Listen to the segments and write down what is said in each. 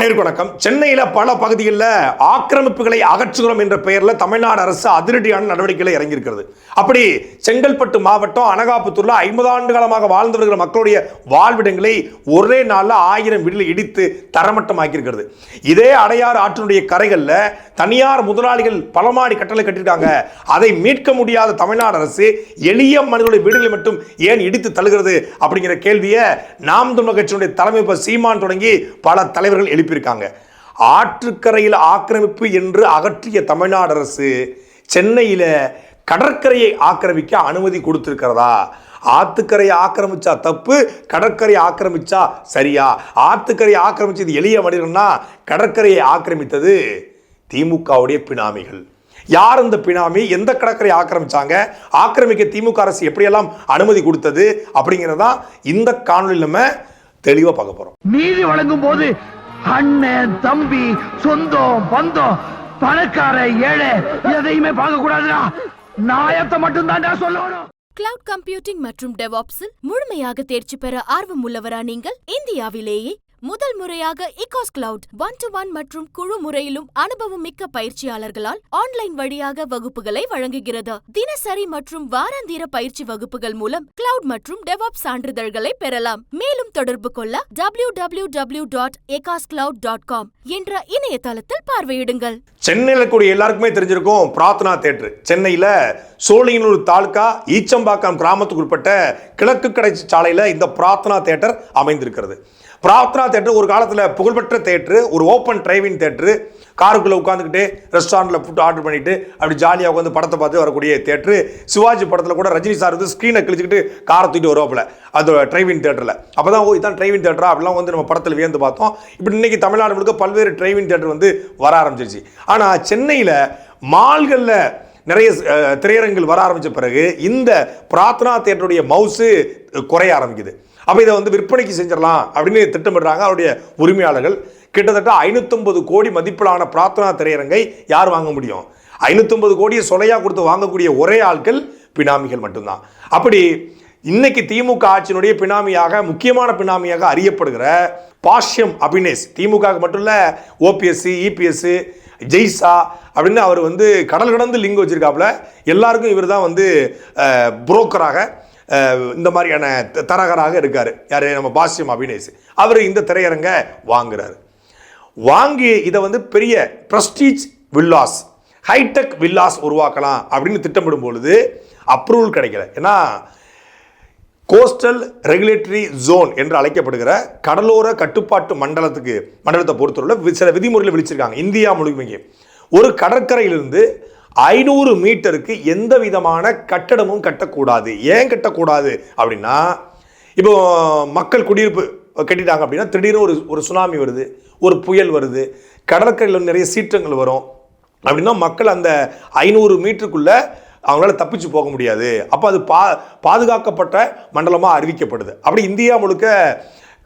அனைவருக்கு வணக்கம். சென்னையில் பல பகுதிகளில் ஆக்கிரமிப்புகளை அகற்றுகிறோம் என்ற பெயரில் தமிழ்நாடு அரசு அதிரடியான நடவடிக்கைகளை இறங்கியிருக்கிறது. அப்படி செங்கல்பட்டு மாவட்டம் அனகாபுத்தூர்ல ஐம்பது ஆண்டு காலமாக வாழ்ந்து வருகிற மக்களுடைய வாழ்விடங்களை ஒரே நாளில் ஆயிரம் வீடுகளை இடித்து தரமட்டமாக்கியிருக்கிறது. இதே அடையாறு ஆற்றினுடைய கரைகளில் தனியார் முதலாளிகள் பல மாடி கட்டளை கட்டியிருக்காங்க. அதை மீட்க முடியாத தமிழ்நாடு அரசு எளிய மனிதனுடைய வீடுகளை மட்டும் ஏன் இடித்து தள்ளுகிறது அப்படிங்கிற கேள்வியை நாம் தமிழ் கட்சியினுடைய தலைமை சீமான் தொடங்கி பல தலைவர்கள் எழுப்பியிருக்காங்க. ஆற்றுக்கரையில் ஆக்கிரமிப்பு என்று அகற்றிய தமிழ்நாடு அரசு சென்னையில கடற்கரையை ஆக்கிரமிக்க அனுமதி கொடுத்திருக்கிறதா? ஆத்துக்கரையை ஆக்கிரமிச்சா தப்பு கடற்கரையை ஆக்கிரமிச்சா சரியா? ஆத்துக்கரையை ஆக்கிரமிச்சது எளிய மனிதன்னா கடற்கரையை ஆக்கிரமித்தது திமுகவுடைய பினாமிகள். யார் இந்த பினாமி? எந்த கடற்கரை ஆக்கிரமிச்சாங்க? ஆக்கிரமிக்க திமுக அரசு எப்படியெல்லாம் அனுமதி கொடுத்தது அப்படிங்கிறதான் இந்த காணொலி நம்ம தெளிவாக பார்க்க போகிறோம் நீதி வழங்கும் போது அண்ணன் தம்பி சொந்தம் பந்தம் பணக்கார ஏழை எதையுமே பார்க்க கூடாதுடா நாயத்தை மட்டும் தான்டா சொல்லணும். கிளவுட் கம்ப்யூட்டிங் மற்றும் டெவாப்ஸில் முழுமையாக தேர்ச்சி பெற ஆர்வம் உள்ளவரா நீங்கள்? இந்தியாவிலேயே முதல் முறையாக இகாஸ் கிளவுட் ஒன் டு ஒன் மற்றும் குழு முறையிலும் அனுபவம் மிக்க பயிற்சியாளர்களால் ஆன்லைன் வழியாக வகுப்புகளை வழங்குகிறது. தினசரி மற்றும் வாராந்திர பயிற்சி வகுப்புகள் மூலம் கிளவுட் மற்றும் டெவாப் சான்றிதழ்களை பெறலாம். மேலும் தொடர்பு கொள்ள W W W dot dot com என்ற இணையதளத்தில் பார்வையிடுங்கள். சென்னையில் கூடிய எல்லாருக்குமே தெரிஞ்சிருக்கும் பிரார்த்தனா தேட்டர் சென்னையில் சோழியனூர் தாலுக்கா ஈச்சம்பாக்கம் கிராமத்துக்கு உட்பட்ட கிழக்கு கடை சாலையில் இந்த பிரார்த்தனா தேட்டர் அமைந்திருக்கிறது. பிரார்த்தனா தேட்டர் ஒரு காலத்தில் புகழ்பெற்ற தேட்டரு ஒரு ஓப்பன் டிரைவிங் தேட்டரு காருக்குள்ளே உட்காந்துக்கிட்டு ரெஸ்டாரண்ட்டில் ஃபுட் ஆர்டர் பண்ணிவிட்டு அப்படி ஜாலியாக உட்காந்து படத்தை பார்த்து வரக்கூடிய தேட்டரு. சிவாஜி படத்தில் கூட ரஜினி சார் வந்து ஸ்க்ரீனை கிழிச்சிக்கிட்டு காரை தூக்கிட்டு வருவாப்புல அந்த டிரைவிங் தேட்டரில் அப்போ தான் ஓ இதான் டிரைவிங் தேட்டரா அப்படிலாம் வந்து நம்ம படத்தில் வியந்து பார்த்தோம். இப்படி இன்றைக்கி தமிழ்நாடு முழுக்க பல்வேறு டிரைவிங் தேட்டர் வந்து வர ஆரம்பிச்சிருச்சு. ஆனால் சென்னையில் மால்களில் நிறைய திரையரங்குகள் வர ஆரம்பித்த பிறகு இந்த பிரார்த்தனா தேட்டருடைய மவுசு குறைய ஆரம்பிக்குது. அப்போ இதை வந்து விற்பனைக்கு செஞ்சிடலாம் அப்படின்னு திட்டமிடுறாங்க அவருடைய உரிமையாளர்கள். கிட்டத்தட்ட ஐநூற்றம்பது கோடி மதிப்பிலான பிரார்த்தனா திரையரங்கை யார் வாங்க முடியும்? ஐநூற்றம்பது கோடியை சொலையாக கொடுத்து வாங்கக்கூடிய ஒரே ஆட்கள் பினாமிகள் மட்டும்தான். அப்படி இன்னைக்கு திமுக ஆட்சியினுடைய பினாமியாக முக்கியமான பினாமியாக அறியப்படுகிற பாஷ்யம் அபினேஷ் திமுக மட்டும் இல்லை ஓபிஎஸ்சி இபிஎஸ் ஜெய்சா அப்படின்னு அவர் வந்து கடல் கடந்து லிங்க் வச்சிருக்காப்புல. எல்லாருக்கும் இவர் தான் வந்து புரோக்கராக. இந்த மாதிரியான த- தரகராக இருக்கார். யார்? நம்ம பாஸ்யம் அபினேஷ் அவர் இந்த திரையரங்க வாங்குறாரு. வாங்கி இதை வந்து பெரிய ப்ரஸ்டீஜ் வில்லாஸ் ஹைடெக் வில்லாஸ் உருவாக்கலாம் அப்படின்னு திட்டமிடும் பொழுது அப்ரூவல் கிடைக்கல. ஏன்னா கோஸ்டல் ரெகுலேட்டரி ஜோன் என்று அழைக்கப்படுகிற கடலோர கட்டுப்பாட்டு மண்டலத்துக்கு மண்டலத்தை பொறுத்தவரை சில விதிமுறைகளை விழிச்சிருக்காங்க இந்தியா முழுமைக்கு. ஒரு கடற்கரையிலிருந்து ஐநூறு மீட்டருக்கு எந்த விதமான கட்டடமும் கட்டக்கூடாது. ஏன் கட்டக்கூடாது? அப்படின்னா இப்போ மக்கள் குடியிருப்பு கட்டிட்டாங்க அப்படின்னா திடீர்னு ஒரு ஒரு சுனாமி வருது ஒரு புயல் வருது கடற்கரையில் நிறைய சீற்றங்கள் வரும். அப்படின்னா மக்கள் அந்த ஐநூறு மீட்டருக்குள்ளே அவங்களால தப்பிச்சு போக முடியாது. அப்போ அது பா பாதுகாக்கப்பட்ட மண்டலமாக அறிவிக்கப்படுது. அப்படி இந்தியா முழுக்க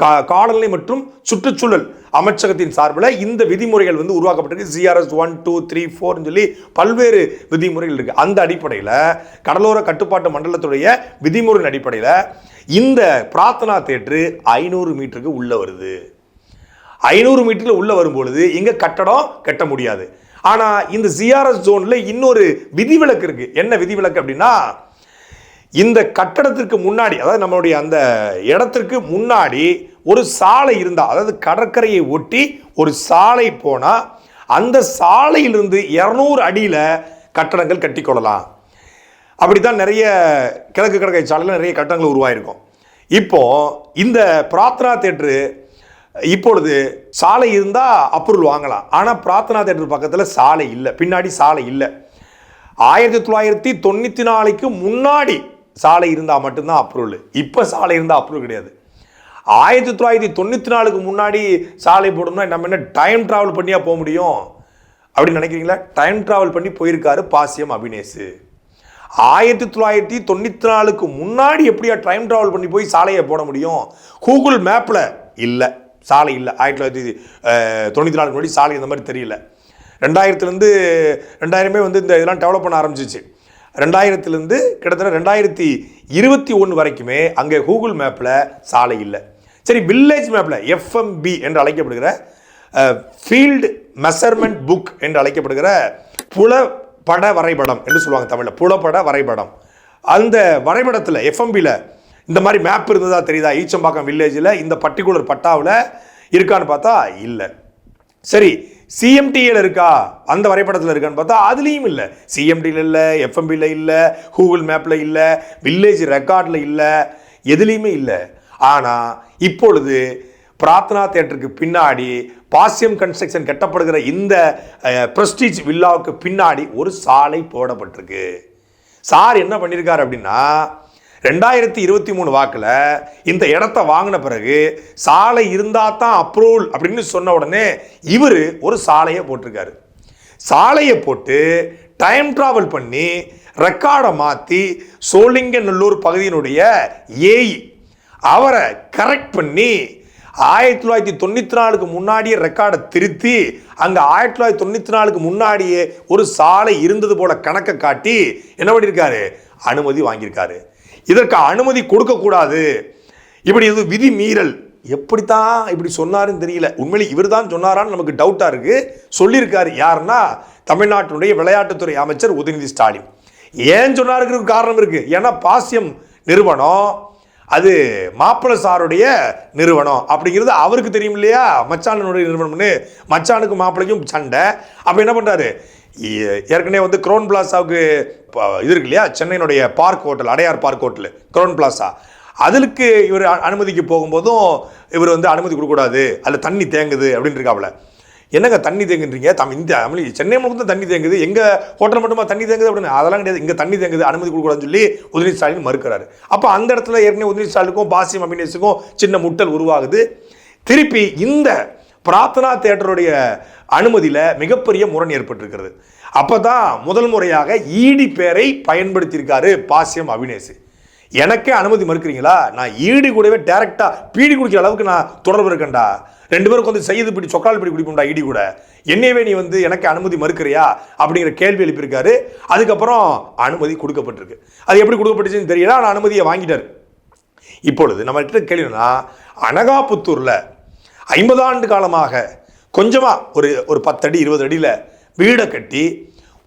கா காலநிலை மற்றும் சுற்றுச்சூழல் அமைச்சகத்தின் சார்பில் இந்த விதிமுறைகள் வந்து உருவாக்கப்பட்டிருக்கு. சிஆர்எஸ் ஒன் டூ த்ரீ ஃபோர்னு சொல்லி பல்வேறு விதிமுறைகள் இருக்குது அந்த அடிப்படையில் கடலோர கட்டுப்பாட்டு மண்டலத்துடைய விதிமுறையின் அடிப்படையில் இந்த பிரார்த்தனா தேட்டரு ஐநூறு மீட்டருக்கு உள்ளே வருது. ஐநூறு மீட்டரில் உள்ளே வரும்பொழுது இங்கே கட்டடம் கட்ட முடியாது. ஆனால் இந்த ஜிஆர்எஸ் ஜோனில் இன்னொரு விதிவிலக்கு இருக்குது என்ன விதிவிலக்கு அப்படின்னா இந்த கட்டடத்திற்கு முன்னாடி அதாவது நம்மளுடைய அந்த இடத்திற்கு முன்னாடி ஒரு சாலை இருந்தால் அதாவது கடற்கரையை ஒட்டி ஒரு சாலை போனால் அந்த சாலையிலிருந்து இரநூறு அடியில் கட்டடங்கள் கட்டிக்கொள்ளலாம். அப்படித்தான் நிறைய கிழக்கு கடற்கரை சாலையில் நிறைய கட்டடங்கள் உருவாயிருக்கும். இப்போ இந்த பிரார்த்தனா தேட்டரு இப்பொழுது சாலை இருந்தால் அப்ரூவல் வாங்கலாம். ஆனால் பிரார்த்தனா தேட்டர் பக்கத்தில் சாலை இல்லை. பின்னாடி சாலை இல்லை. ஆயிரத்தி தொள்ளாயிரத்தி தொண்ணூற்றி நாலுக்கு முன்னாடி சாலை இருந்தால் மட்டும்தான் அப்ரூவல் இப்போ சாலை இருந்தால் அப்ரூவல் கிடையாது. ஆயிரத்தி தொள்ளாயிரத்தி தொண்ணூற்றி நாலுக்கு முன்னாடி சாலை போடணும்னா நம்ம என்ன டைம் ட்ராவல் பண்ணியா போக முடியும்? அப்படின்னு நினைக்கிறீங்களா? டைம் ட்ராவல் பண்ணி போயிருக்காரு பாசியம் அபினேஷு. ஆயிரத்தி தொள்ளாயிரத்தி தொண்ணூற்றி நாலுக்கு முன்னாடி எப்படியா டைம் ட்ராவல் பண்ணி போய் சாலையை போட முடியும்? கூகுள் மேப்பில் இல்லை. சாலை இல்லை. ஆயிரத்தி தொள்ளாயிரத்தி தொண்ணூற்றி நாலுக்கு முன்னாடி சாலை இந்த மாதிரி தெரியல. ரெண்டாயிரத்துலேருந்து ரெண்டாயிரமே வந்து இந்த இதெல்லாம் டெவலப் பண்ண ஆரம்பிச்சிச்சு. ரெண்டாயிரத்துலேருந்து கிட்டத்தட்ட ரெண்டாயிரத்தி இருபத்தி ஒன்று வரைக்குமே அங்கே கூகுள் மேப்பில் சாலை இல்லை. சரி வில்லேஜ் மேப்பில் எஃப்எம்பி என்று அழைக்கப்படுகிற ஃபீல்டு மெஷர்மெண்ட் புக் என்று அழைக்கப்படுகிற புலப்பட வரைபடம் என்று சொல்லுவாங்க தமிழில் புலப்பட வரைபடம். அந்த வரைபடத்தில் எஃப்எம்பியில் இந்த மாதிரி மேப் இருந்ததா தெரியுதா? ஈச்சம்பாக்கம் வில்லேஜில் இந்த பர்டிகுலர் பட்டாவில் இருக்கான்னு பார்த்தா இல்லை. சரி சிஎம்டியில் இருக்கா? அந்த வரைபடத்தில் இருக்கான்னு பார்த்தா அதுலேயும் இல்லை. சிஎம்டியில் இல்லை எஃப்எம்பியில் இல்லை கூகுள் மேப்பில் இல்லை வில்லேஜ் ரெக்கார்டில் இல்லை எதுலேயுமே இல்லை. ஆனால் இப்பொழுது பிரார்த்தனா தேட்டருக்கு பின்னாடி பாசியம் கன்ஸ்ட்ரக்ஷன் கட்டப்படுகிற இந்த ப்ரெஸ்டீஜ் வில்லாவுக்கு பின்னாடி ஒரு சாலை போடப்பட்டிருக்கு. சார் என்ன பண்ணியிருக்காரு அப்படின்னா ரெண்டாயிரத்தி இருபத்தி மூணு வாக்கில் இந்த இடத்த வாங்கின பிறகு சாலை இருந்தால் தான் அப்ரூவல் அப்படின்னு சொன்ன உடனே இவர் ஒரு சாலையை போட்டிருக்காரு. சாலையை போட்டு டைம் ட்ராவல் பண்ணி ரெக்கார்டை மாற்றி சோழிங்கநல்லூர் பகுதியினுடைய ஏஇ அவரை கரெக்ட் பண்ணி ஆயிரத்தி தொள்ளாயிரத்தி தொண்ணூற்றி நாலுக்கு முன்னாடியே ரெக்கார்டை திருத்தி அங்கே ஆயிரத்தி தொள்ளாயிரத்தி தொண்ணூற்றி நாலுக்கு முன்னாடியே ஒரு சாலை இருந்தது போல கணக்கை காட்டி என்ன பண்ணியிருக்காரு அனுமதி வாங்கியிருக்காரு. இதற்கு அனுமதி கொடுக்கக்கூடாது. இப்படி இது விதி மீறல்? எப்படித்தான் இப்படி சொன்னாருன்னு தெரியல. உண்மையிலே இவர் தான் சொன்னாரான்னு நமக்கு டவுட்டாக இருக்குது சொல்லியிருக்காரு யாருன்னா தமிழ்நாட்டினுடைய விளையாட்டுத்துறை அமைச்சர் உதயநிதி ஸ்டாலின். ஏன் சொன்னாருக்கு காரணம் இருக்குது ஏன்னா பாசியம் நிறுவனம் அது மாப்பிள்ள சாருடைய நிறுவனம் அப்படிங்கிறது அவருக்கு தெரியும் இல்லையா? மச்சானனுடைய நிறுவனம்னு. மச்சானுக்கும் மாப்பிள்ளைக்கும் சண்டை. அப்போ என்ன பண்ணுறாரு ஏற்கனவே வந்து க்ரோன் பிளாசாவுக்கு இது இருக்கு இல்லையா? சென்னையினுடைய Park Hotel Adyar Park Hotel Crowne Plaza. அதுக்கு இவர் அனுமதிக்கு போகும்போதும் இவர் வந்து அனுமதி கொடுக்கக்கூடாது அதில் தண்ணி தேங்குது அப்படின்னு இருக்காப்புல. என்னங்க தண்ணி தேங்குன்றீங்க? தம் இந்த தமிழ் சென்னை முழுக்க தான் தண்ணி தேங்குது எங்கள் ஹோட்டல் மட்டுமா தண்ணி தேங்குது அப்படின்னு? அதெல்லாம் கிடையாது இங்கே தண்ணி தேங்குது அனுமதி கொடுக்கூடாதுன்னு சொல்லி உதயநிதி ஸ்டாலின் மறுக்கிறாரு. அப்போ அந்த இடத்துல ஏற்கனவே உதயநிதி ஸ்டாலினுக்கும் பாசியம் அபினேஷுக்கும் சின்ன முட்டல் உருவாகுது. திருப்பி இந்த பிரார்த்தனா தேட்டருடைய அனுமதியில் மிகப்பெரிய முரண் ஏற்பட்டிருக்கிறது. அப்போ தான் முதல் முறையாக ஈடி பேரை பயன்படுத்தியிருக்காரு பாசியம் அவினேஷ் எனக்கே அனுமதி மறுக்கிறீங்களா? நான் ஈடி கூடவே டேரெக்டாக பீடி குடிக்கிற அளவுக்கு நான் தொடர்பு இருக்கேன்டா. ரெண்டு பேருக்கு வந்து செய்து பிடி சொக்கால் பிடி குடிப்போம்டா ஈடி கூட. என்னையவே நீ வந்து எனக்கு அனுமதி மறுக்கிறியா? அப்படிங்கிற கேள்வி எழுப்பியிருக்காரு. அதுக்கப்புறம் அனுமதி கொடுக்கப்பட்டிருக்கு. அது எப்படி கொடுக்கப்பட்டுச்சுன்னு தெரியல ஆனால் அனுமதியை வாங்கிட்டார். இப்பொழுது நம்மகிட்ட கேள்வினா அனகாபுத்தூரில் ஐம்பது ஆண்டு காலமாக கொஞ்சமாக ஒரு ஒரு பத்தடி இருபது அடியில் வீடை கட்டி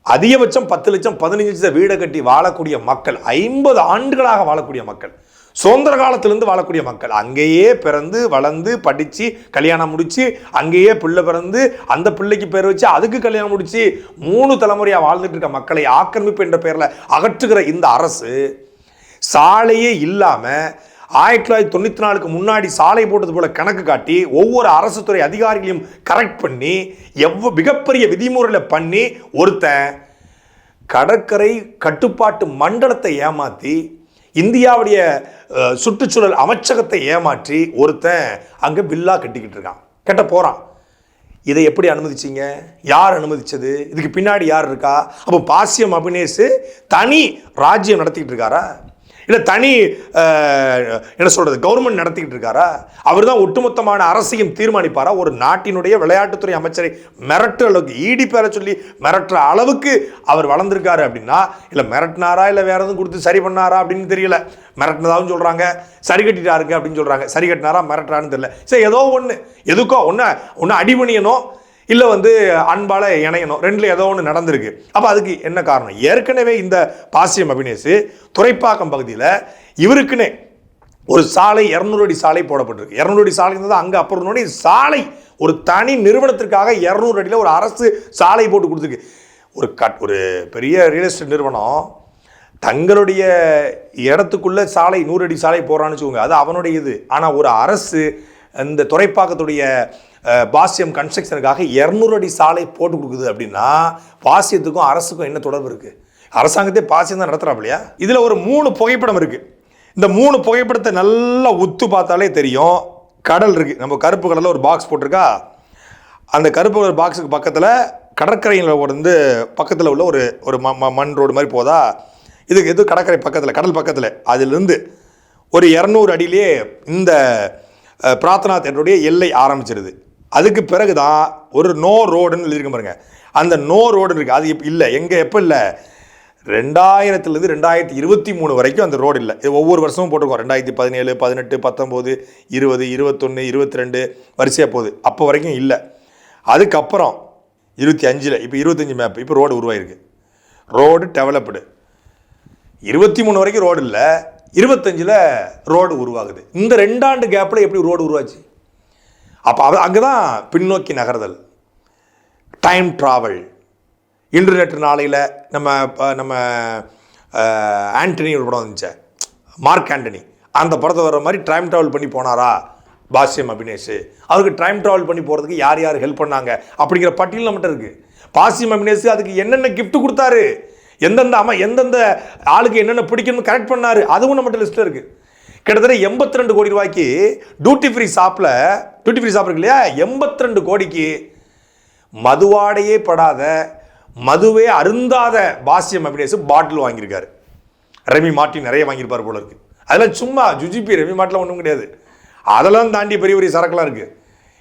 அதிகபட்சம் பத்து லட்சம் பதினஞ்சு லட்சம் வீடை கட்டி வாழக்கூடிய மக்கள் ஐம்பது ஆண்டுகளாக வாழக்கூடிய மக்கள் சுதந்திர காலத்திலேருந்து வாழக்கூடிய மக்கள் அங்கேயே பிறந்து வளர்ந்து படித்து கல்யாணம் முடித்து அங்கேயே பிள்ளை பிறந்து அந்த பிள்ளைக்கு பேர் வச்சு அதுக்கு கல்யாணம் முடித்து மூணு தலைமுறையாக வாழ்ந்துட்டு இருக்க மக்களை ஆக்கிரமிப்பு என்ற பெயரில் அகற்றுகிற இந்த அரசு சாலையே இல்லாமல் ஆயிரத்தி தொள்ளாயிரத்தி தொண்ணூற்றி நாலுக்கு முன்னாடி சாலை போட்டது போல கணக்கு காட்டி ஒவ்வொரு அரசு துறை அதிகாரிகளையும் கரெக்ட் பண்ணி எவ்வளோ மிகப்பெரிய விதிமுறையில் பண்ணி ஒருத்தன் கடற்கரை கட்டுப்பாட்டு மண்டலத்தை ஏமாற்றி இந்தியாவுடைய சுற்றுச்சூழல் அமைச்சகத்தை ஏமாற்றி ஒருத்தன் அங்கே வில்லா கட்டிக்கிட்டு இருக்கான். கட்ட போகிறான் இதை எப்படி அனுமதிச்சீங்க? யார் அனுமதிச்சது? இதுக்கு பின்னாடி யார் இருக்கா? அப்போ பாசியம் அபினேஷ் தனி ராஜ்யம் நடத்திக்கிட்டு இருக்காரா? இல்லை தனி என்ன சொல்கிறது கவர்மெண்ட் நடத்திக்கிட்டு இருக்காரா? அவர் தான் ஒட்டுமொத்தமான அரசையும் தீர்மானிப்பாரா? ஒரு நாட்டினுடைய விளையாட்டுத்துறை அமைச்சரை மிரட்டுற அளவுக்கு ஈடி பேர சொல்லி மிரட்டுற அளவுக்கு அவர் வளர்ந்துருக்காரு அப்படின்னா இல்லை மிரட்டினாரா இல்லை வேறு எதுவும் கொடுத்து சரி பண்ணாரா அப்படின்னு தெரியல. மிரட்டினதாகவும் சொல்கிறாங்க சரி கட்டிட்டாருங்க அப்படின்னு சொல்கிறாங்க சரி கட்டினாரா மிரட்டுறான்னு தெரியல. சரி ஏதோ ஒன்று எதுக்கோ ஒன்று ஒன்று அடிபணியணும் இல்லை வந்து அன்பால் இணையணும். ரெண்டில் ஏதோ ஒன்று நடந்திருக்கு. அப்போ அதுக்கு என்ன காரணம்? ஏற்கனவே இந்த பாசியம் அபினேஷ் துறைப்பாக்கம் பகுதியில் இவருக்குன்னே ஒரு சாலை இரநூறு அடி சாலை போடப்பட்டிருக்கு. இரநூறு அடி சாலை இருந்தது அங்கே அப்புறம் நோடி சாலை ஒரு தனி நிறுவனத்திற்காக இரநூறு அடியில் ஒரு அரசு சாலை போட்டு கொடுத்துருக்கு. ஒரு கட் ஒரு பெரிய ரியல் எஸ்டேட் நிறுவனம் தங்களுடைய இடத்துக்குள்ளே சாலை நூறு அடி சாலை போடுறான்னு வச்சுக்கோங்க. அது அவனுடைய இது ஆனால் ஒரு அரசு இந்த துறைப்பாக்கத்துடைய பாசியம் கன்ஸ்ட்ரக்ஷனுக்காக இரநூறு அடி சாலை போட்டு கொடுக்குது அப்படின்னா பாசியத்துக்கும் அரசுக்கும் என்ன தொடர்பு இருக்குது அரசாங்கத்தை பாசியம் தான் நடத்துறாப்லையா இதில் ஒரு மூணு புகைப்படம் இருக்குது இந்த மூணு புகைப்படத்தை நல்லா உத்து பார்த்தாலே தெரியும். கடல் இருக்குது நம்ம கருப்பு கடலில் ஒரு பாக்ஸ் போட்டிருக்கா? அந்த கருப்பு கலர் பாக்ஸுக்கு பக்கத்தில் கடற்கரையில் வந்து பக்கத்தில் உள்ள ஒரு ஒரு ம ம- மண் ரோடு மாதிரி போதா? இதுக்கு எது கடற்கரை பக்கத்தில் கடல் பக்கத்தில். அதிலிருந்து ஒரு இரநூறு அடியிலே இந்த பிரார்த்தனா தேட்டருடைய எல்லை ஆரம்பிச்சிருது. அதுக்கு பிறகு தான் ஒரு நோ ரோடுன்னு எழுதியிருக்க பாருங்க. அந்த நோ ரோடு இருக்குது அது இல்லை. எங்கே எப்போ இல்லை? ரெண்டாயிரத்துலேருந்து ரெண்டாயிரத்தி இருபத்தி மூணு வரைக்கும் அந்த ரோடு இல்லை. இது ஒவ்வொரு வருஷமும் போட்டிருக்கோம். ரெண்டாயிரத்தி பதினேழு பதினெட்டு பத்தொம்போது இருபது இருபத்தொன்று இருபத்தி ரெண்டு வரிசையாக போகுது. அப்போ வரைக்கும் இல்லை. அதுக்கப்புறம் இருபத்தி அஞ்சில் இப்போ இருபத்தஞ்சி மேப் இப்போ ரோடு உருவாயிருக்கு. ரோடு டெவலப்டு இருபத்தி மூணு வரைக்கும் ரோடு இல்லை. இருபத்தஞ்சில் ரோடு உருவாகுது. இந்த ரெண்டாண்டு கேப்பில் எப்படி ரோடு உருவாச்சு? அப்போ அது அங்கே தான் பின்னோக்கி நகர்தல். டைம் ட்ராவல் இன்டர்நெட் நாளையில் நம்ம நம்ம ஆண்டனி ஒரு படம் வந்துச்சே. மார்க் ஆண்டனி அந்த படத்தை வர்ற மாதிரி டைம் ட்ராவல் பண்ணி போனாரா? பாஷ்யம் அபினேஷ். அவருக்கு டைம் ட்ராவல் பண்ணி போகிறதுக்கு யார் யார் ஹெல்ப் பண்ணாங்க? அப்படிங்கிற பட்டியல் நம்மகிட்ட இருக்குது பாசியம் அபினேஷ் அதுக்கு என்னென்ன கிஃப்ட் கொடுத்தாரு? எந்தெந்த அம்மா எந்தெந்த ஆளுக்கு என்னென்ன பிடிக்கும்னு கரெக்ட் பண்ணாரு அதுவும் நம்மகிட்ட லிஸ்ட்டில் இருக்குது கிட்டத்தட்ட எண்பத்தி ரெண்டு கோடி ரூபாய்க்கு டியூட்டி ஃப்ரீ ஷாப்பில் டியூட்டி ஃப்ரீ ஷாப் இருக்கு இல்லையா? எண்பத்தி ரெண்டு கோடிக்கு மதுவாடையே படாத மதுவே அருந்தாத பாஸ்யம் அபினேஷ் பாட்டில் வாங்கியிருக்காரு. ரெமி மாட்டி நிறைய வாங்கியிருப்பார் போல இருக்கு. அதெல்லாம் சும்மா ஜுஜிபி ரெமி மாட்டில் ஒன்றும் கிடையாது. அதெல்லாம் தாண்டி பெரிய பெரிய சரக்குலாம் இருக்குது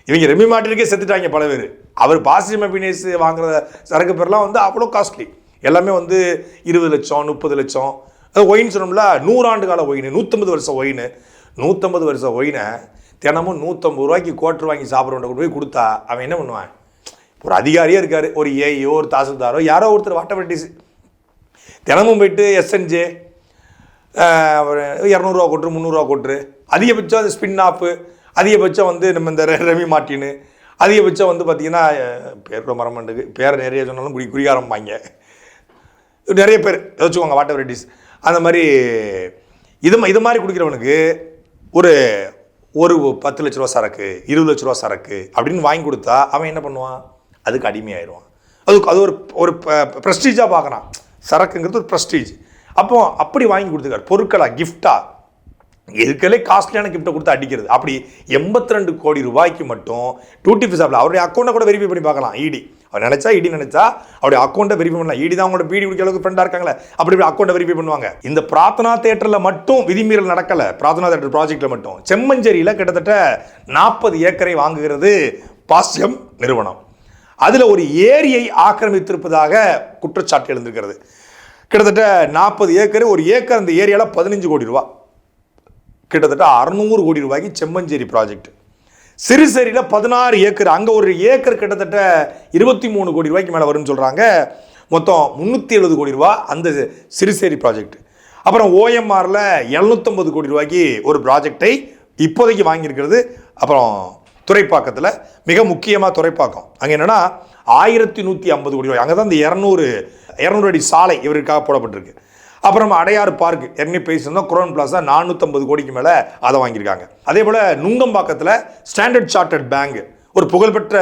இவங்க ரெமி மாட்டிலுக்கே செத்துட்டாங்க பல பேர். அவர் பாசிட்டிவ் அபினேஷ் வாங்குற சரக்கு பேர்லாம் வந்து அவ்வளோ காஸ்ட்லி எல்லாமே வந்து இருபது லட்சம் முப்பது லட்சம். அது ஒயின் சொன்னோம்ல நூறாண்டு கால ஒயின் நூற்றம்பது வருஷம் ஒயின் நூற்றம்பது வருஷம் ஒயினை தினமும் நூற்றம்பது ரூபாய்க்கு கோட்டர் வாங்கி சாப்பிட்றவன்ட்ட கொண்டு போய் கொடுத்தா அவன் என்ன பண்ணுவான்? ஒரு அதிகாரியே இருக்கார் ஒரு ஏஐயோ ஒரு தாசில்தாரோ யாரோ ஒருத்தர் வாட்டவர்டிஸ் தினமும் போயிட்டு எஸ்என்ஜே இரநூறுவா கொட்டுரு முந்நூறுரூவா கொட்டுரு. அதிகபட்சம் அது ஸ்பின் ஆஃபு அதிகபட்சம் வந்து நம்ம இந்த ரவி ரெமி அதிகபட்சம் வந்து பார்த்திங்கன்னா பேர் மரமண்டுக்கு பேரை நிறைய சொன்னாலும் குடி குடிகாரம்பாங்க நிறைய பேர் வச்சுக்கோங்க வாட் எவர் அந்த மாதிரி இது இது மாதிரி குடிக்கிறவனுக்கு ஒரு ஒரு பத்து லட்ச ரூபா சரக்கு இருபது லட்ச ரூபா சரக்கு அப்படின்னு வாங்கி கொடுத்தா அவன் என்ன பண்ணுவான்? அதுக்கு அடிமையாயிடுவான் அதுக்கு அது ஒரு ஒரு ப்ரெஸ்டீஜாக பார்க்குறான். சரக்குங்கிறது ஒரு ப்ரெஸ்டீஜ் அப்போ அப்படி வாங்கி கொடுத்துருக்காரு பொருட்களா கிஃப்டாக இருக்கலே காஸ்ட்லியான கிஃப்ட்டை கொடுத்து அடிக்கிறது. அப்படி எண்பத்தி ரெண்டு கோடி ரூபாய்க்கு மட்டும் டூட்டி ஃபீஸ் அவருடைய அக்கௌண்ட்டை கூட வெரிஃபை பண்ணி பார்க்கலாம் இடி அவர் நினைச்சா இடி நினைச்சா அவருடைய அக்கௌண்ட்டை வெரிஃபை பண்ணலாம். இடி தான் அவங்களோட பீடி குடிக்க அளவுக்கு ஃப்ரெண்டாக இருக்காங்களே. அப்படி இப்படி அக்கௌண்ட்டை வெரிஃபை பண்ணுவாங்க. இந்த பிரார்த்தனா தேட்டரில் மட்டும் விதிமீறல் நடக்கலை. பிரார்த்தனா தேட்டர் ப்ராஜெக்ட்டில் மட்டும். செம்மஞ்சேரியில் கிட்டத்தட்ட நாற்பது ஏக்கரை வாங்குகிறது பாஸ்யம் நிறுவனம். அதில் ஒரு ஏரியை ஆக்கிரமித்திருப்பதாக குற்றச்சாட்டு எழுந்திருக்கிறது. கிட்டத்தட்ட நாற்பது ஏக்கர் ஒரு ஏக்கர் அந்த ஏரியாவில் பதினஞ்சு கோடி ரூபா. கிட்டத்தட்ட அறநூறு கோடி ரூபாய்க்கு செம்மஞ்சேரி ப்ராஜெக்ட் சிறுசேரியில் பதினாறு ஏக்கர் அங்கே ஒரு ஏக்கர் கிட்டத்தட்ட இருபத்தி மூணு கோடி ரூபாய்க்கு மேலே வரும்னு சொல்கிறாங்க மொத்தம் முந்நூற்றி எழுபது கோடி ரூபா அந்த சிறுசேரி ப்ராஜெக்ட் அப்புறம் ஓஎம்ஆரில் எழுநூத்தம்பது கோடி ரூபாய்க்கு ஒரு ப்ராஜெக்டை இப்போதைக்கு வாங்கியிருக்கிறது. அப்புறம் துறைப்பாக்கத்தில் மிக முக்கியமாக துறைப்பாக்கம். அங்கே என்னென்னா ஆயிரத்தி நூற்றி ஐம்பது கோடி ரூபாய். அங்கே தான் இந்த இரநூறு இரநூறு அடி சாலை இவருக்காக போடப்பட்டிருக்கு. அப்புறம் அடையாறு பார்க் ஏற்கனவே பேசியிருந்தோம் குரோன் பிளாஸா நானூற்றம்பது கோடிக்கு மேலே அதை வாங்கியிருக்காங்க. அதே போல் நுங்கம்பாக்கத்தில் ஸ்டாண்டர்ட் சார்ட்டர்ட் பேங்க் ஒரு புகழ்பெற்ற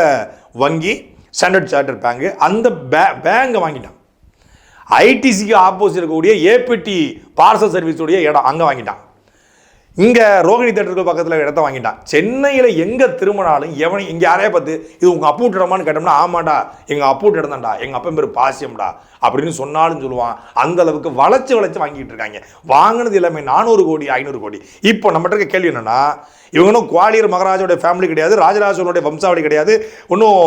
வங்கி ஸ்டாண்டர்ட் சார்ட்டர்ட் பேங்க் அந்த பே பேங்கை வாங்கிட்டான் ஐடிசிக்கு ஆப்போசிட் இருக்கக்கூடிய ஏபிடி பார்சல் சர்வீஸுடைய இடம் அங்கே வாங்கிட்டான் இங்கே ரோகிணி தேட்டருக்கு பக்கத்தில் இடத்த வாங்கிட்டான் சென்னையில் எங்கே திரும்பினாலும் எவனை இங்கே யாரையா பார்த்து இது உங்கள் அப்பூட்டு இடமான்னு கேட்டோம்னா ஆமாடா எங்கள் அப்பூட்டு இடம் தான்டா எங்கள் அப்பன் பேர் பாசியம்டா அப்படின்னு சொன்னாலும் சொல்லுவான். அந்த அளவுக்கு வளைச்சு வளைச்சு வாங்கிட்டு இருக்காங்க. வாங்கினது எல்லாமே நானூறு கோடி ஐநூறு கோடி. இப்போ நம்மகிட்ட இருக்க கேள்வி என்னென்னா இவங்களும் குவாலியர் மகாராஜோட ஃபேமிலி கிடையாது ராஜராஜனுடைய வம்சாவளி கிடையாது ஒன்றும்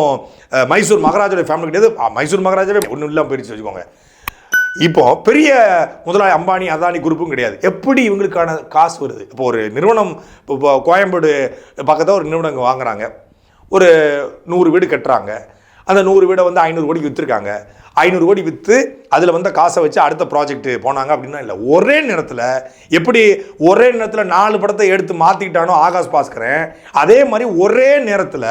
மைசூர் மகாராஜோட ஃபேமிலி கிடையாது. மைசூர் மகாராஜாவே ஒன்றும் இல்லாமல் போயிடுச்சு வச்சுக்கோங்க. இப்போ பெரிய முதலாளி அம்பானி அதானி குரூப்பும் கிடையாது. எப்படி இவங்களுக்கான காசு வருது? இப்போ ஒரு நிறுவனம் இப்போ கோயம்பேடு பக்கத்தில் ஒரு நிறுவனம் இங்கே வாங்குறாங்க. ஒரு நூறு வீடு கட்டுறாங்க. அந்த நூறு வீடை வந்து ஐநூறு கோடிக்கு விற்றுருக்காங்க ஐநூறு கோடி விற்று அதில் வந்த காசை வச்சு அடுத்த ப்ராஜெக்ட் போனாங்க அப்படின்னா இல்லை. ஒரே நேரத்தில் எப்படி ஒரே நேரத்தில் நாலு படத்தை எடுத்து மாற்றிக்கிட்டானோ ஆகாஷ் பாஸ்கரன் அதே மாதிரி ஒரே நேரத்தில்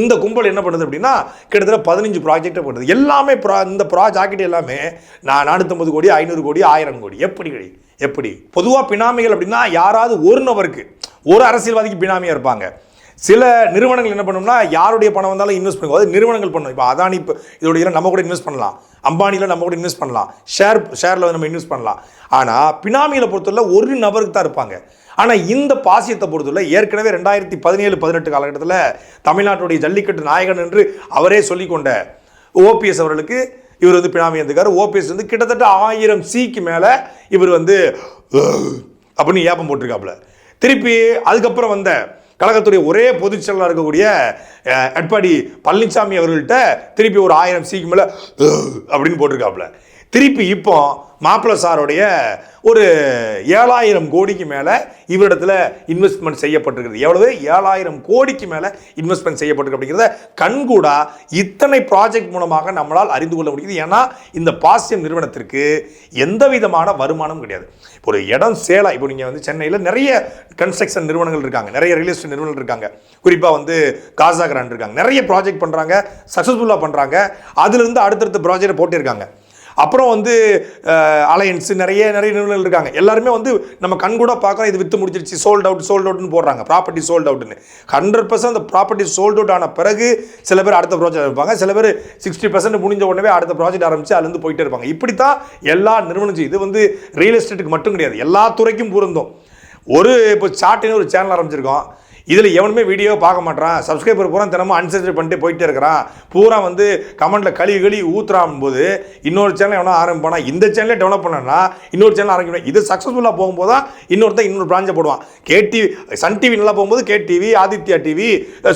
இந்த கும்பல் என்ன பண்ணுது அப்படின்னா கிட்டத்தட்ட பதினஞ்சு ப்ராஜெக்டை பண்ணுது எல்லாமே ப்ரா இந்த ப்ராஜெக்ட் எல்லாமே நான் நானூற்றம்பது கோடி ஐநூறு கோடி ஆயிரம் கோடி. எப்படி கடி எப்படி? பொதுவாக பினாமிகள் அப்படின்னா யாராவது ஒரு நபருக்கு ஒரு அரசியல்வாதிக்கு பினாமியாக இருப்பாங்க. சில நிறுவனங்கள் என்ன பண்ணோம்னா யாருடைய பணம் வந்தாலும் இன்வெஸ்ட் பண்ணுவோம் அது நிறுவனங்கள் பண்ணுவோம் இப்போ அதானி இப்போ இதோடைய நம்ம கூட இன்வெஸ்ட் பண்ணலாம். அம்பானியில் நம்ம கூட இன்வெஸ்ட் பண்ணலாம். ஷேர் ஷேரில் நம்ம இன்வெஸ்ட் பண்ணலாம். ஆனால் பினாமியில் பொறுத்தவரை ஒரு நபருக்கு தான் இருப்பாங்க. ஆனால் இந்த பாசியத்தை பொறுத்தவரை ஏற்கனவே ரெண்டாயிரத்தி பதினேழு பதினெட்டு காலகட்டத்தில் தமிழ்நாட்டுடைய ஜல்லிக்கட்டு நாயகன் என்று அவரே சொல்லிக்கொண்ட ஓபிஎஸ் அவர்களுக்கு இவர் வந்து பினாமி இருந்திருக்காரு. ஓபிஎஸ் வந்து கிட்டத்தட்ட ஆயிரம் சிக்கு மேலே இவர் வந்து அப்படின்னு ஏப்பம் போட்டிருக்காப்புல. திருப்பி அதுக்கப்புறம் வந்த கழகத்துடைய ஒரே பொதுச் செயலாளர் இருக்கக்கூடிய எட்பாடி பழனிசாமி அவர்கள்ட்ட திருப்பி ஒரு ஆயிரம் சிக்கு மேலே அப்படின்னு போட்டிருக்காப்புல. திருப்பி இப்போ மாப்பிள்ள சாருடைய ஒரு ஏழாயிரம் கோடிக்கு மேலே இவரிடத்துல இன்வெஸ்ட்மெண்ட் செய்யப்பட்டிருக்கிறது. எவ்வளவு? ஏழாயிரம் கோடிக்கு மேலே இன்வெஸ்ட்மெண்ட் செய்யப்பட்டிருக்கு அப்படிங்கிறத கண்கூடா இத்தனை ப்ராஜெக்ட் மூலமாக நம்மளால் அறிந்து கொள்ள முடியுது. ஏன்னா இந்த பாசியம் நிறுவனத்திற்கு எந்த விதமான வருமானம் கிடையாது. ஒரு இடம் சேலம் இப்போ நீங்கள் வந்து சென்னையில் நிறைய கன்ஸ்ட்ரக்ஷன் நிறுவனங்கள் இருக்காங்க. நிறைய ரியல் எஸ்டேட் நிறுவனங்கள் இருக்காங்க. குறிப்பாக வந்து காசா கிராண்ட் இருக்காங்க. நிறைய ப்ராஜெக்ட் பண்ணுறாங்க சக்ஸஸ்ஃபுல்லாக பண்ணுறாங்க அதுலேருந்து அடுத்தடுத்த ப்ராஜெக்ட் போட்டிருக்காங்க. அப்புறம் வந்து அலையன்ஸ் நிறைய நிறைய நிறுவனங்கள் இருக்காங்க. எல்லாருமே வந்து நம்ம கண் கூட பார்க்குறோம் இது விற்று முடிச்சிருச்சு சோல்ட் அவுட் சோல்ட் அவுட்னு போடுறாங்க. ப்ராப்பர்ட்டி சோல்ட் அவுட்னு ஹண்ட்ரட் பர்சன்ட் அந்த ப்ராப்பர்ட்டி சோல்ட் அவுட் ஆன பிறகு சில பேர் அடுத்த ப்ராஜெக்ட் இருப்பாங்க சில பேர் சிக்ஸ்டி பர்சன்ட் முடிஞ்ச உடனே அடுத்த ப்ராஜெக்ட் ஆரம்பிச்சு அதுலேருந்து போயிட்டே இருப்பாங்க. இப்படி தான் எல்லா நிறுவனம் இது வந்து ரியல் எஸ்டேட்டுக்கு மட்டும் கிடையாது. எல்லா துறைக்கும் பொருந்தும். ஒரு இப்போ சாட்டின்னு ஒரு சேனல் ஆரம்பிச்சிருக்கோம். இதில் எவனுமே வீடியோ பார்க்க மாட்டான் சப்ஸ்கிரைபர் பூரா தினமும் அன்சப்ஸ்கிரைப் பண்ணிட்டு போயிட்டே இருக்கிறான். பூரா வந்து கமெண்ட்டில் கழுவி கழுவி ஊத்துறான் போது இன்னொரு சேனல் எவனோ ஆரம்பிப்பானா? இந்த சேனலே டெவலப் பண்ணனா இன்னொரு சேனல் ஆரம்பிக்கணும் இது சக்ஸஸ்ஃபுல்லாக போகும்போது தான் இன்னொருத்தன் இன்னொரு பிராஞ்சை போடுவான். கேடிவி சன் டிவி நல்லா போகும்போது K TV Aditya TV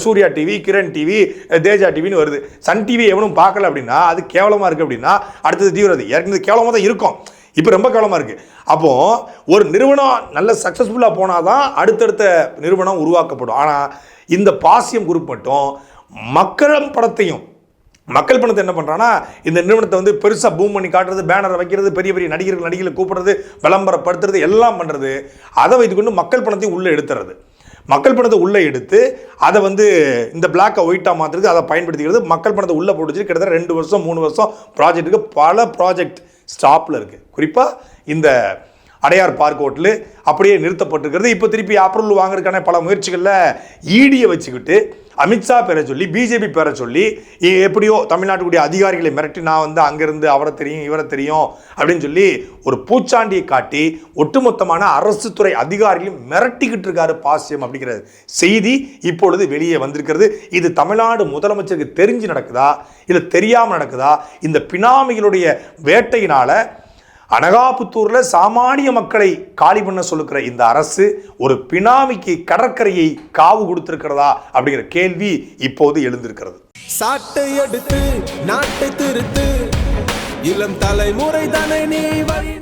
Surya TV Kiran TV Teja டிவின்னு வருது. சன் டிவி எவனும் பார்க்கல அப்படின்னா அது கேவலமாக இருக்குது அப்படின்னா அடுத்தது தீவிரது ஏற்கனவே கேவலமாக தான் இருக்கும். இப்போ ரொம்ப காலமாக இருக்குது அப்போது ஒரு நிறுவனம் நல்ல சக்ஸஸ்ஃபுல்லாக போனால் தான் அடுத்தடுத்த நிறுவனம் உருவாக்கப்படும். ஆனால் இந்த பாசியம் குரூப் மட்டும் மக்களும் படத்தையும் மக்கள் பணத்தை என்ன பண்ணுறான்னா இந்த நிறுவனத்தை வந்து பெருசாக பூம் பண்ணி காட்டுறது பேனரை வைக்கிறது பெரிய பெரிய நடிகர்கள் நடிகளை கூப்பிடுறது விளம்பரப்படுத்துறது எல்லாம் பண்ணுறது அதை வைத்துக்கொண்டு மக்கள் பணத்தையும் உள்ளே எடுத்துறது. மக்கள் பணத்தை உள்ளே எடுத்து அதை வந்து இந்த பிளாக்கை ஒயிட்டாக மாற்றுறது அதை பயன்படுத்திக்கிறது. மக்கள் பணத்தை உள்ளே போட்டுச்சு கிட்டத்தட்ட ரெண்டு வருஷம் மூணு வருஷம் ப்ராஜெக்ட்டுக்கு பல ப்ராஜெக்ட் ஸ்டாப்பில் இருக்குது குறிப்பாக இந்த அடையார் பார்க் ஹோட்டலு அப்படியே நிறுத்தப்பட்டிருக்கிறது. இப்போ திருப்பி அப்ரூவல் வாங்குறதுக்கான பல முயற்சிகளில் ஈடியை வச்சுக்கிட்டு அமித்ஷா பெற சொல்லி பிஜேபி பெற சொல்லி எப்படியோ தமிழ்நாட்டுக்குடைய அதிகாரிகளை மிரட்டி நான் வந்து அங்கேருந்து அவரை தெரியும் இவரை தெரியும் அப்படின்னு சொல்லி ஒரு பூச்சாண்டியை காட்டி ஒட்டுமொத்தமான அரசு துறை அதிகாரிகளையும் மிரட்டிக்கிட்டு இருக்காரு பாசியம் அப்படிங்கிற செய்தி இப்பொழுது வெளியே வந்திருக்கிறது. இது தமிழ்நாடு முதலமைச்சருக்கு தெரிஞ்சு நடக்குதா? இல்லை தெரியாமல் நடக்குதா? இந்த பினாமிகளுடைய வேட்டையினால் அனகாபுத்தூர்ல சாமானிய மக்களை காலி பண்ண சொல்லுக்கிற இந்த அரசு ஒரு பினாமிக்கு கடற்கரையை காவு கொடுத்திருக்கிறதா அப்படிங்கிற கேள்வி இப்போது எழுந்திருக்கிறது. சாட்டை எடுத்து நாட்டை திருத்து. இளம் தலைமுறை தானே நீ